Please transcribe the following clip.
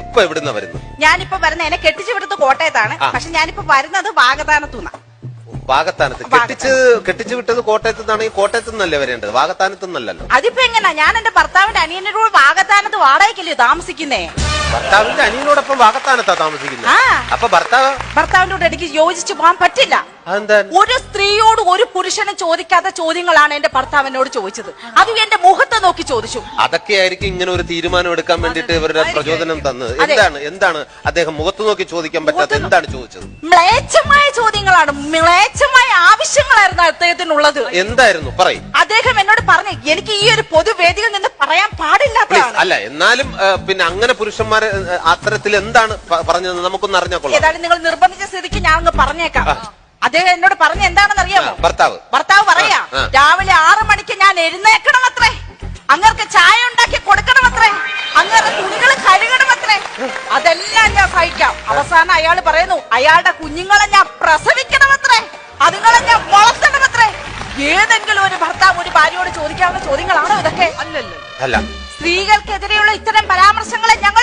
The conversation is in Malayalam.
ഇപ്പൊ എവിടുന്ന വരുന്നത്? ഞാനിപ്പോ വരുന്ന എന്നെ കെട്ടിച്ചു വിടുന്നത് കോട്ടയത്താണ്. പക്ഷെ ഞാനിപ്പോ വരുന്നത് വാഗതാനത്തുനിന്നാ വാഗത്താനത്ത്. കെട്ടിച്ച് കെട്ടിച്ചു വിട്ടത് കോട്ടയത്ത് നിന്നാണെങ്കിൽ കോട്ടയത്ത് നിന്നല്ലേ വരേണ്ടത്? വാഗത്താനത്ത് നിന്നല്ലല്ലോ അതിപ്പോ എങ്ങനാ? ഞാൻ എന്റെ ഭർത്താവിന്റെ അനിയന്റെ കൂടെ വാഗത്താനത്ത് വാടകയ്ക്കല്ലേ താമസിക്കുന്നേ? ഭർത്താവിന്റെ അനിയനോടൊപ്പം വാഗത്താനത്താ താമസിക്കുന്നത് ആ. അപ്പൊ ഭർത്താവ്? ഭർത്താവിന്റെ കൂടെ എനിക്ക് യോജിച്ചു പോകാൻ പറ്റില്ല. അതെന്താ? ഒരു സ്ത്രീയോട് ഒരു പുരുഷനും ചോദിക്കാത്ത ചോദ്യങ്ങളാണ് എന്റെ ഭർത്താവിനോട് ചോദിച്ചത്. അതും എന്റെ മുഖത്ത് നോക്കി ചോദിച്ചു. അതൊക്കെ ആയിരിക്കും ഇങ്ങനെ ഒരു തീരുമാനം എടുക്കാൻ വേണ്ടിട്ട് ഇവരുടെ പ്രചോദനം തന്നത്. അതെ. എന്താണ്? എന്താണ്? അദ്ദേഹം മുഖത്ത് നോക്കി ചോദിക്കാൻ പറ്റാത്ത എന്താണ് ചോദിച്ചത്? മ്ലേച്ഛമായ ചോദ്യങ്ങളാണ്. മ്ലേച്ഛമായ ആവശ്യങ്ങളായിരുന്നു അദ്ദേഹത്തിനുള്ളത്. എന്തായിരുന്നു? പറയും. അദ്ദേഹം എന്നോട് പറഞ്ഞു എനിക്ക് ഈ ഒരു പൊതുവേദിയിൽ നിന്ന് പറയാൻ പാടില്ല പാടില്ലാത്തതാണ് അല്ല എന്നാലും പിന്നെ അങ്ങനെ പുരുഷന്മാരെ അത്തരത്തിൽ എന്താണ് പറഞ്ഞത് നമുക്കൊന്ന് അറിഞ്ഞാൽ കൊള്ളാം. ഏതായാലും നിങ്ങൾ നിർബന്ധിച്ച സ്ഥിതിക്ക് ഞാൻ അങ്ങ് പറഞ്ഞേക്കാം. അദ്ദേഹം എന്നോട് പറഞ്ഞ എന്താണെന്ന് അറിയാമോ ഭർത്താവ്. ഭർത്താവ് പറയാ. രാവിലെ ആറു മണിക്ക് ഞാൻ എഴുന്നേക്കണം അത്രേ അങ്ങർക്ക് ചായ ഉണ്ടാക്കി കൊടുക്കണം അത്രേ അങ്ങേറെ തുണികൾ കഴുകണം അത്രേ അതെല്ലാം ഞാൻ സഹിക്കാം. അവസാനം അയാൾ പറയുന്നു അയാളുടെ കുഞ്ഞുങ്ങളെ ഞാൻ പ്രസവിക്കണം അത്രേ അതുങ്ങളെ ഞാൻ വളർത്തണം അത്രേ ഏതെങ്കിലും ഒരു ഭർത്താവ് ഒരു ഭാര്യയോട് ചോദിക്കാവുന്ന ചോദ്യങ്ങളാണോ ഇതൊക്കെ? അല്ലല്ലോ. അല്ല സ്ത്രീകൾക്കെതിരെയുള്ള ഇത്തരം പരാമർശങ്ങളെ ഞങ്ങൾ